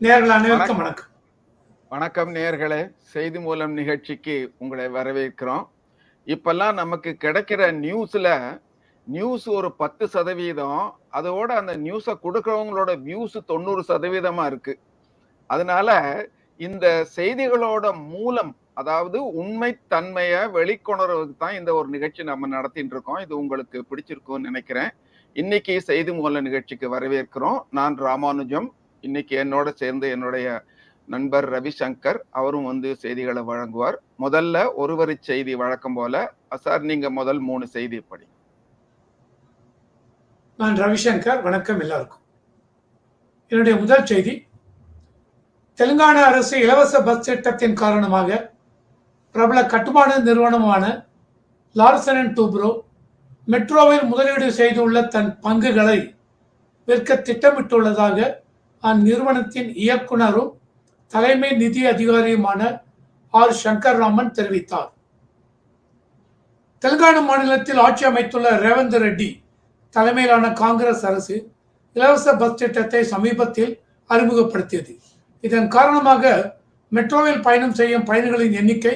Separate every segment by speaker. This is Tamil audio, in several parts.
Speaker 1: நேர்கள் அனைவருக்கும் வணக்கம்.
Speaker 2: வணக்கம். நேர்களே. செய்தி மூலம் நிகழ்ச்சிக்கு உங்களை வரவேற்கிறோம். இப்பெல்லாம் நமக்கு கிடைக்கிற நியூஸ்ல நியூஸ் ஒரு பத்து சதவீதம் அதோட அந்த நியூஸை கொடுக்கறவங்களோட வியூஸ் தொண்ணூறு சதவீதமா இருக்கு. அதனால இந்த செய்திகளோட மூலம் அதாவது உண்மை தன்மையை வெளிக்கொணர்றதுக்கு தான் இந்த ஒரு நிகழ்ச்சி நம்ம நடத்திட்டு இருக்கோம். இது உங்களுக்கு பிடிச்சிருக்கும்னு நினைக்கிறேன். இன்னைக்கு செய்தி மூல நிகழ்ச்சிக்கு வரவேற்கிறோம். நான் ராமானுஜம். இன்னைக்கு என்னோட சேர்ந்து என்னுடைய நண்பர் ரவிசங்கர் அவரும் வந்து செய்திகளை வழங்குவார். முதல்ல ஒருவரி செய்தி வழக்கம் போல சார் நீங்க முதல் மூணு செய்தி படி.
Speaker 1: நான் ரவிசங்கர் வணக்கம் எல்லாருக்கும். என்னுடைய முதல் செய்தி தெலுங்கானா அரசு இலவச பஸ் திட்டத்தின் காரணமாக பிரபல கட்டுமான நிறுவனமான லார்சன் அண்ட் டூப்ரோ மெட்ரோவில் முதலீடு செய்துள்ள தன் பங்குகளை விற்க திட்டமிட்டுள்ளதாக அந்நிறுவனத்தின் இயக்குனரும் தலைமை நிதி அதிகாரியுமான ஆர். சங்கர் ராமன் தெரிவித்தார். தெலுங்கானா மாநிலத்தில் ஆட்சி அமைத்துள்ள ரேவந்த் ரெட்டி தலைமையிலான காங்கிரஸ் அரசு இலவச பஸ் திட்டத்தை சமீபத்தில் அறிமுகப்படுத்தியது. இதன் காரணமாக மெட்ரோவில் பயணம் செய்யும் பயணிகளின் எண்ணிக்கை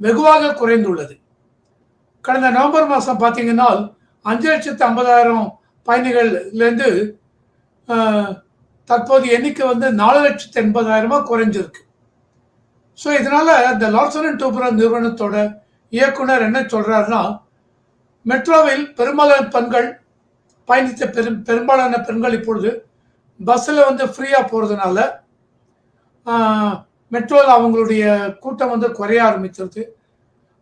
Speaker 1: வெகுவாக குறைந்துள்ளது. கடந்த நவம்பர் மாதம் பார்த்தீங்கன்னா அஞ்சு லட்சத்து ஐம்பதாயிரம் பயணிகள்லேருந்து தற்போது எண்ணிக்கை வந்து நாலு லட்சத்து எண்பதாயிரமா குறைஞ்சிருக்கு. ஸோ இதனால இந்த லார்சன் அண்ட் டூப்ரா நிறுவனத்தோட இயக்குனர் என்ன சொல்றாருன்னா மெட்ரோவில் பெரும்பாலான பெண்கள் பயணித்த பெரும் பெரும்பாலான பெண்கள் இப்பொழுது பஸ்ஸில் வந்து ஃப்ரீயாக போகிறதுனால மெட்ரோவில் அவங்களுடைய கூட்டம் வந்து குறைய ஆரம்பிச்சிருது.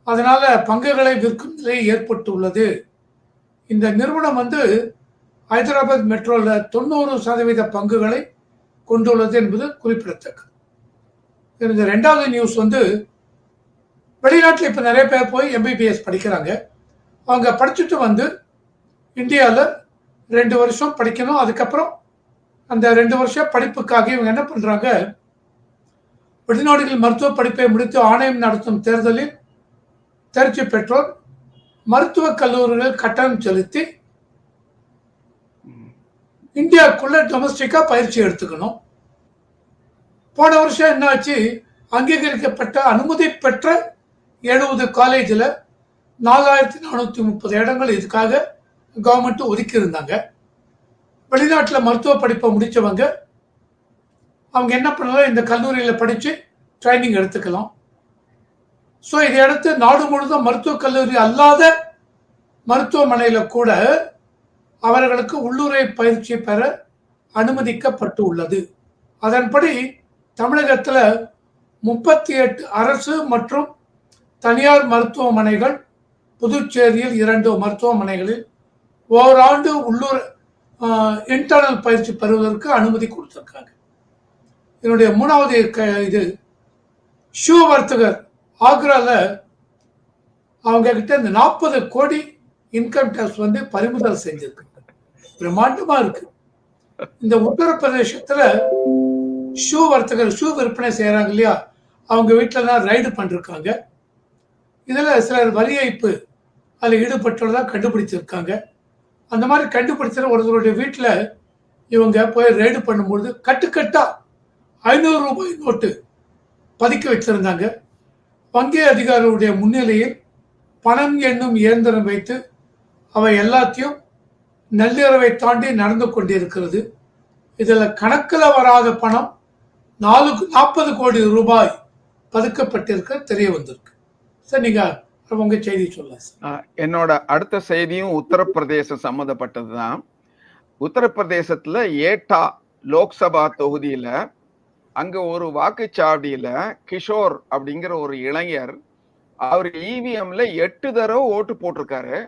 Speaker 1: அதனால் பங்குகளை விற்கும் நிலை ஏற்பட்டுள்ளது. இந்த நிறுவனம் வந்து ஹைதராபாத் மெட்ரோவில் தொண்ணூறு சதவீத பங்குகளை கொண்டுள்ளது என்பது குறிப்பிடத்தக்கது. இந்த ரெண்டாவது நியூஸ் வந்து வெளிநாட்டில் இப்போ நிறைய பேர் போய் எம்பிபிஎஸ் படிக்கிறாங்க. அவங்க படிச்சுட்டு வந்து இந்தியாவில் ரெண்டு வருஷம் படிக்கணும். அதுக்கப்புறம் அந்த ரெண்டு வருஷம் படிப்புக்காக இவங்க என்ன பண்ணுறாங்க வெளிநாடுகளில் மருத்துவ படிப்பை முடித்து ஆணையம் நடத்தும் தேர்தலில் தேர்ச்சி பெற்றோர் மருத்துவக் கல்லூரிகள் கட்டணம் செலுத்தி இந்தியாவுக்குள்ள டொமஸ்டிக்காக பயிற்சி எடுத்துக்கணும். போன வருஷம் என்னாச்சு? அங்கீகரிக்கப்பட்ட அனுமதி பெற்ற எழுபது காலேஜில் நாலாயிரத்தி நானூற்றி முப்பது இடங்கள் இதுக்காக கவர்மெண்ட் ஒதுக்கி இருந்தாங்க. வெளிநாட்டில் மருத்துவ படிப்பை முடித்தவங்க அவங்க என்ன பண்ணலாம்? இந்த கல்லூரியில் படித்து ட்ரைனிங் எடுத்துக்கலாம். ஸோ இதை அடுத்து நாடு முழுவதும் மருத்துவக் கல்லூரி அல்லாத மருத்துவமனையில் கூட அவர்களுக்கு உள்ளுரை பயிற்சி பெற அனுமதிக்கப்பட்டு உள்ளது அதன்படி தமிழகத்தில் முப்பத்தி எட்டு அரசு மற்றும் தனியார் மருத்துவமனைகள் புதுச்சேரியில் இரண்டு மருத்துவமனைகளில் ஓராண்டு உள்ளூர் இன்டர்னல் பயிற்சி பெறுவதற்கு அனுமதி கொடுத்துருக்காங்க. என்னுடைய மூணாவது இது ஷூ வர்த்தகர் ஆக்ராவில் அவங்க கிட்ட இந்த நாற்பது கோடி இன்கம் டேக்ஸ் வந்து பறிமுதல் செஞ்சிருக்கு பிரம்மாண்டமா இருக்கு. இந்த உத்தரப்பிரதேசத்துல ஷூ வர்த்தகர் ஷூ விற்பனை செய்யறாங்க இல்லையா? அவங்க வீட்டில தான் ரைடு பண்ணிருக்காங்க. இதில் சிலர் வரி ஏய்ப்பு அதில் ஈடுபட்டுள்ளதாக கண்டுபிடிச்சிருக்காங்க. அந்த மாதிரி கண்டுபிடிச்ச ஒருத்தருடைய வீட்டில் இவங்க போய் ரைடு பண்ணும்பொழுது கட்டுக்கட்டாக ஐநூறு ரூபாய் நோட்டு பதுக்கி வச்சிருந்தாங்க. வங்கி அதிகாரியுடைய முன்னிலையில் பணம் என்னும் இயந்திரம் வைத்து அவை எல்லாத்தையும் நள்ளிரவை தாண்டி நடந்து கொண்டிருக்கிறது. இதில் கணக்கில் வராத பணம் நாலு நாற்பது கோடி ரூபாய் பதுக்கப்பட்டிருக்க தெரிய வந்திருக்கு. சார் நீங்கள் உங்க செய்தி சொல்ல
Speaker 2: என்னோட அடுத்த செய்தியும் உத்தரப்பிரதேசம் சம்மந்தப்பட்டது தான் உத்தரப்பிரதேசத்துல ஏட்டா லோக்சபா தொகுதியில அங்க ஒரு வாக்குச்சாவடியில கிஷோர் அப்படிங்கிற ஒரு இளைஞர் அவர் இவிஎம்ல எட்டு தடவை ஓட்டு போட்டிருக்காரு.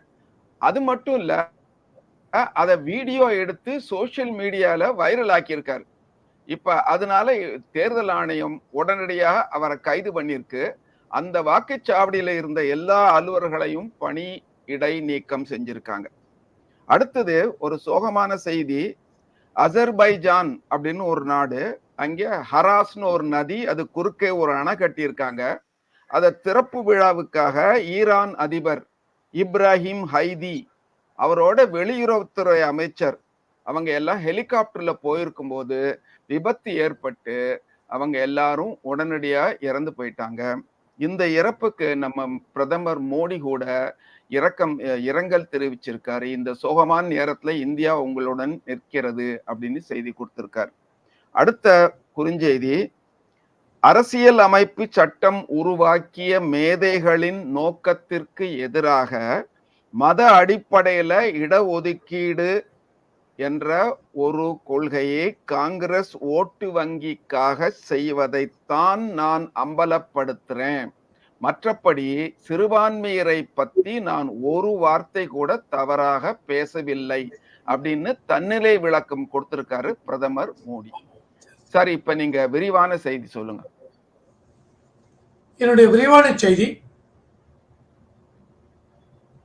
Speaker 2: அது மட்டும் இல்ல அதை வீடியோ எடுத்து சோசியல் மீடியால வைரல் ஆக்கியிருக்காரு. இப்ப அதனால தேர்தல் ஆணையம் உடனடியாக அவரை கைது பண்ணிருக்கு அந்த வாக்குச்சாவடியில இருந்த எல்லா அலுவலர்களையும் பணி இடை நீக்கம் செஞ்சிருக்காங்க. அடுத்தது ஒரு சோகமான செய்தி அசர்பைஜான் அப்படின்னு ஒரு நாடு அங்கே ஹராஸ்னு ஒரு நதி அது குறுக்கே ஒரு அணை கட்டியிருக்காங்க. அதை திறப்பு விழாவுக்காக ஈரான் அதிபர் இப்ராஹிம் ஹைதி அவரோட வெளியுறவுத்துறை அமைச்சர். அவங்க எல்லாம் ஹெலிகாப்டர்ல போயிருக்கும் போது விபத்து ஏற்பட்டு அவங்க எல்லாரும் உடனடியா இறந்து போயிட்டாங்க. இந்த இறப்புக்கு நம்ம பிரதமர் மோடி கூட இரக்கம் இரங்கல் தெரிவிச்சிருக்காரு. இந்த சோகமான நேரத்துல இந்தியா உங்களுடன் நிற்கிறது அப்படின்னு செய்தி கொடுத்திருக்காரு. அடுத்த குறுஞ்செய்தி அரசியல் அமைப்பு சட்டம் உருவாக்கிய மேதைகளின் நோக்கத்திற்கு எதிராக மத அடிப்படையில இடஒதுக்கீடு என்ற ஒரு கொள்கையை காங்கிரஸ் ஓட்டு வங்கிக்காக செய்வதைத்தான் நான் அம்பலப்படுத்துறேன். மற்றபடி சிறுபான்மையரை பத்தி நான் ஒரு வார்த்தை கூட தவறாக பேசவில்லை அப்படின்னு தன்னிலை விளக்கம் கொடுத்திருக்காரு பிரதமர் மோடி. சார் இப்ப நீங்க விரிவான செய்தி சொல்லுங்க.
Speaker 1: என்னுடைய விரிவான செய்தி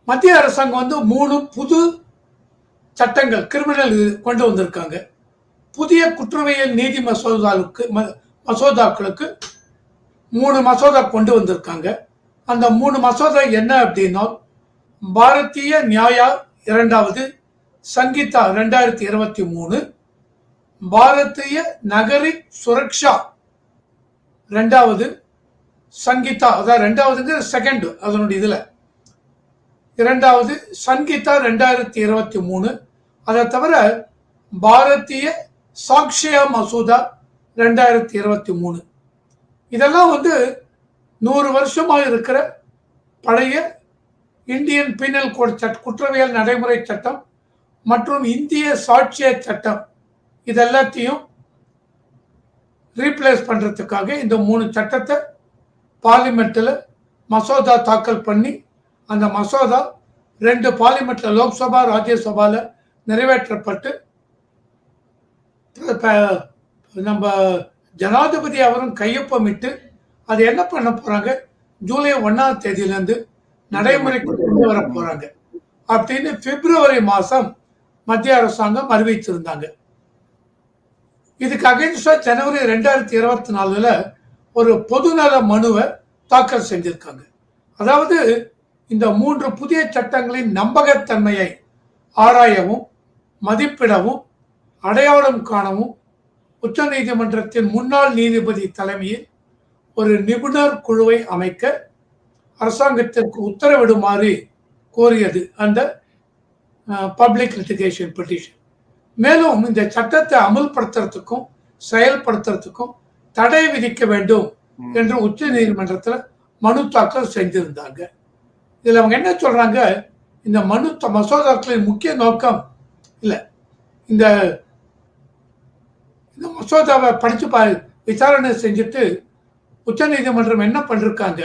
Speaker 1: மத்திய அரசாங்கம் வந்து மூணு புது சட்டங்கள் கிரிமினல் கொண்டு வந்திருக்காங்க. புதிய குற்றவியல் நீதி மசோதாவுக்கு ம- மசோதாக்களுக்கு மூணு மசோதா கொண்டு வந்திருக்காங்க. அந்த மூணு மசோதா என்ன அப்படின்னா பாரதிய நியாயா இரண்டாவது சங்கீதா ரெண்டாயிரத்தி இருபத்தி மூணு பாரதிய நகரி சுரக்ஷா. ரெண்டாவது சங்கீதா அதான் ரெண்டாவதுங்கிற செகண்டு அதனுடைய இதில். இரண்டாவது சங்கீதா ரெண்டாயிரத்தி இருபத்தி மூணு. அதை தவிர பாரதிய சாக்ஷியா மசோதா ரெண்டாயிரத்தி இருபத்தி மூணு. இதெல்லாம் வந்து நூறு வருஷமாக இருக்கிற பழைய இந்தியன் பீனல் கோட் சட் குற்றவியல் நடைமுறை சட்டம் மற்றும் இந்திய சாட்சிய சட்டம். இதெல்லாத்தையும் ரீப்ளேஸ் பண்ணுறதுக்காக இந்த மூணு சட்டத்தை பார்லிமெண்ட்டில் மசோதா தாக்கல் பண்ணி அந்த மசோதா ரெண்டு பார்லிமெண்ட்டில் லோக்சபா ராஜ்யசபாவில் நிறைவேற்றப்பட்டு நம்ம ஜனாதிபதி அவரும் கையொப்பமிட்டு அது என்ன பண்ண போகிறாங்க ஜூலை ஒன்றாம் தேதியிலேருந்து நடைமுறைக்கு கொண்டு வர போகிறாங்க அப்படின்னு பிப்ரவரி மாதம் மத்திய அரசாங்கம் அறிவிச்சிருந்தாங்க. இதுக்கு அகைன்ஸ்டா ஜனவரி ரெண்டாயிரத்தி இருபத்தி நாலுல ஒரு பொதுநல மனுவை தாக்கல் செஞ்சிருக்காங்க. அதாவது இந்த மூன்று புதிய சட்டங்களின் நம்பகத்தன்மையை ஆராயவும் மதிப்பிடவும் அடையாளம் காணவும் உச்ச நீதிமன்றத்தின் முன்னாள் நீதிபதி தலைமையில் ஒரு நிபுணர் குழுவை அமைக்க அரசாங்கத்திற்கு உத்தரவிடுமாறு கோரியது அந்த பப்ளிக் லிட்டிகேஷன் பெட்டிஷன். மேலும் இந்த சட்டத்தை அமல்படுத்துறதுக்கும் செயல்படுத்துறதுக்கும் தடை விதிக்க வேண்டும். என்று உச்ச நீதிமன்றத்தில் மனு தாக்கல் செஞ்சிருந்தாங்க இதுல அவங்க என்ன சொல்றாங்க? இந்த மனு மசோதாக்களின் முக்கிய நோக்கம் இல்ல. இந்த இந்த மசோதாவை படிச்சு பா விசாரணை செஞ்சுட்டு உச்சநீதிமன்றம் என்ன பண்ணிருக்காங்க?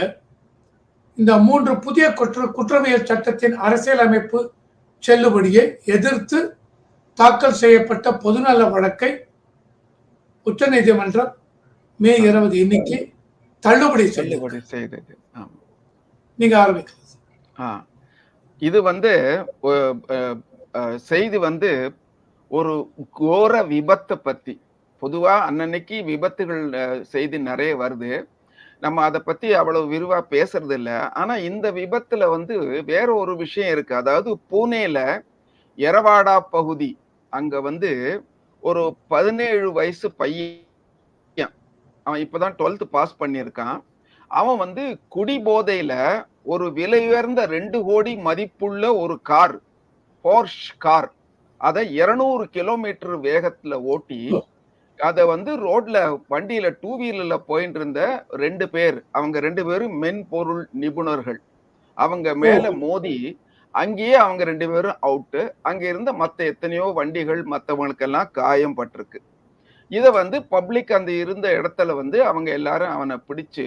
Speaker 1: இந்த மூன்று புதிய குற்ற குற்றவியல் சட்டத்தின் அரசியலமைப்பு செல்லுபடியை எதிர்த்து தாக்கல் செய்யப்பட்ட பொதுநல வழக்கை உச்சநீதிமன்றம் மே இருபது இன்னைக்கு தள்ளுபடி
Speaker 2: தள்ளுபடி செய்தது.
Speaker 1: நீங்க ஆரம்பிக்கலாம்
Speaker 2: ஆ. இது வந்து செய்தி வந்து ஒரு கோர விபத்தை பத்தி பொதுவா அன்னன்னைக்கு விபத்துகள் செய்தி நிறைய வருது. நம்ம அதை பத்தி அவ்வளவு விரிவா பேசுறது இல்ல ஆனா இந்த விபத்துல வந்து வேற ஒரு விஷயம் இருக்கு. அதாவது பூனேல எரவாடா பகுதி அங்க வந்து ஒரு பதினேழு வயசு பையன். அவன் இப்பதான் டுவெல்த் பாஸ் பண்ணியிருக்கான். அவன் வந்து குடி போதையில ஒரு விலை உயர்ந்த ரெண்டு கோடி மதிப்புள்ள ஒரு கார் போர்ஷ் கார். அதை இருநூறு கிலோமீட்டர் வேகத்துல ஓட்டி அதை வந்து ரோட்ல வண்டியில டூ வீலர்ல போயிட்டு இருந்த ரெண்டு பேர் அவங்க ரெண்டு பேரும் மென்பொருள் நிபுணர்கள். அவங்க மேல மோதி அங்கேயே அவங்க ரெண்டு பேரும் அவுட்டு அங்க இருந்த மத்த எத்தனையோ வண்டிகள் மத்தவங்களுக்கெல்லாம் காயம் பட்டிருக்கு. இத வந்து பப்ளிக் அந்த இருந்த இடத்துல வந்து அவங்க எல்லாரும் அவனை பிடிச்சு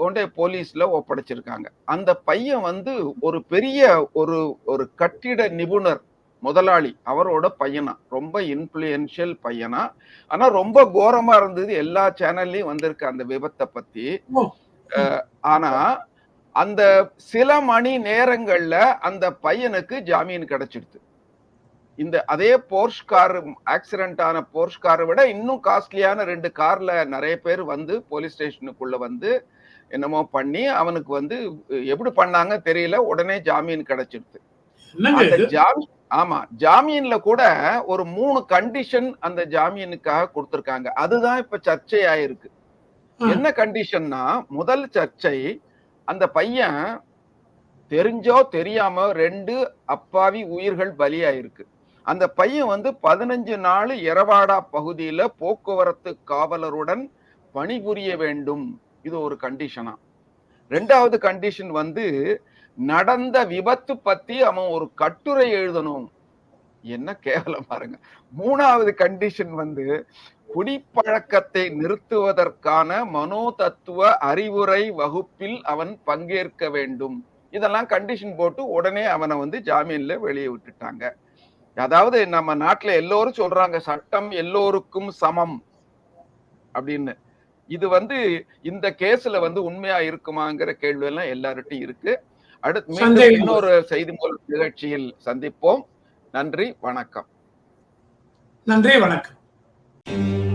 Speaker 2: கொண்டே போலீஸ்ல ஒப்படைச்சிருக்காங்க. அந்த பையன் வந்து ஒரு பெரிய ஒரு ஒரு கட்டிட நிபுணர் முதலாளி. அவரோட பையனா. ரொம்ப இன்ஃபுளுயன்ஷியல் பையனா. ஆனா ரொம்ப கோரமா இருந்தது எல்லா சேனல்லையும் வந்திருக்கு அந்த விபத்தை பத்தி. ஆனா அந்த சில மணி நேரங்கள்ல அந்த பையனுக்கு ஜாமீன் கிடைச்சிடுது. இந்த அதே போர்ஷ் கார் ஆக்சிடென்ட் ஆன போர்ஷ் காரை விட இன்னும் காஸ்ட்லியான ரெண்டு கார்ல நிறைய பேர் வந்து போலீஸ் ஸ்டேஷனுக்குள்ள வந்து என்னமோ பண்ணி அவனுக்கு வந்து எப்படி பண்ணாங்க தெரியல உடனே ஜாமீன் கிடைச்சிடுது. அந்த ஜாமீன் ஆமா ஜாமீன்ல கூட ஒரு மூணு கண்டிஷன் அந்த ஜாமீனுக்காக கொடுத்திருக்காங்க. அதுதான் இப்ப சர்ச்சையாயிருக்கு.
Speaker 1: ஆ.
Speaker 2: என்ன கண்டிஷன்னா முதல் சர்ச்சை அந்த பையன் தெரிஞ்சோ தெரியாம ரெண்டு அப்பாவி உயிர்கள் பலியாயிருக்கு. அந்த பையன் வந்து பதினஞ்சு நாள் எரவாடா பகுதியில போக்குவரத்து காவலருடன் பணிபுரிய வேண்டும். இது ஒரு கண்டிஷனா? ரெண்டாவது கண்டிஷன் வந்து நடந்த விபத்து பத்தி அவன் ஒரு கட்டுரை எழுதணும். என்ன கேவலம் பாருங்க. மூணாவது கண்டிஷன் வந்து குடிப்பழக்கத்தை நிறுத்துவதற்கான மனோ தத்துவ அறிவுரை வகுப்பில் அவன் பங்கேற்க வேண்டும். இதெல்லாம் கண்டிஷன் போட்டு உடனே அவனை வந்து ஜாமீன்ல வெளியே விட்டுட்டாங்க. அதாவது நம்ம நாட்டுல எல்லோரும் சொல்றாங்க சட்டம் எல்லோருக்கும் சமம் அப்படின்னு. இது வந்து இந்த கேஸ்ல வந்து உண்மையா இருக்குமாங்கிற கேள்வி எல்லாம் எல்லார்ட்டையும் இருக்கு அடுத்து. இன்னொரு செய்தி நிகழ்ச்சியில் சந்திப்போம். நன்றி வணக்கம்.
Speaker 1: நன்றி வணக்கம். Thank you.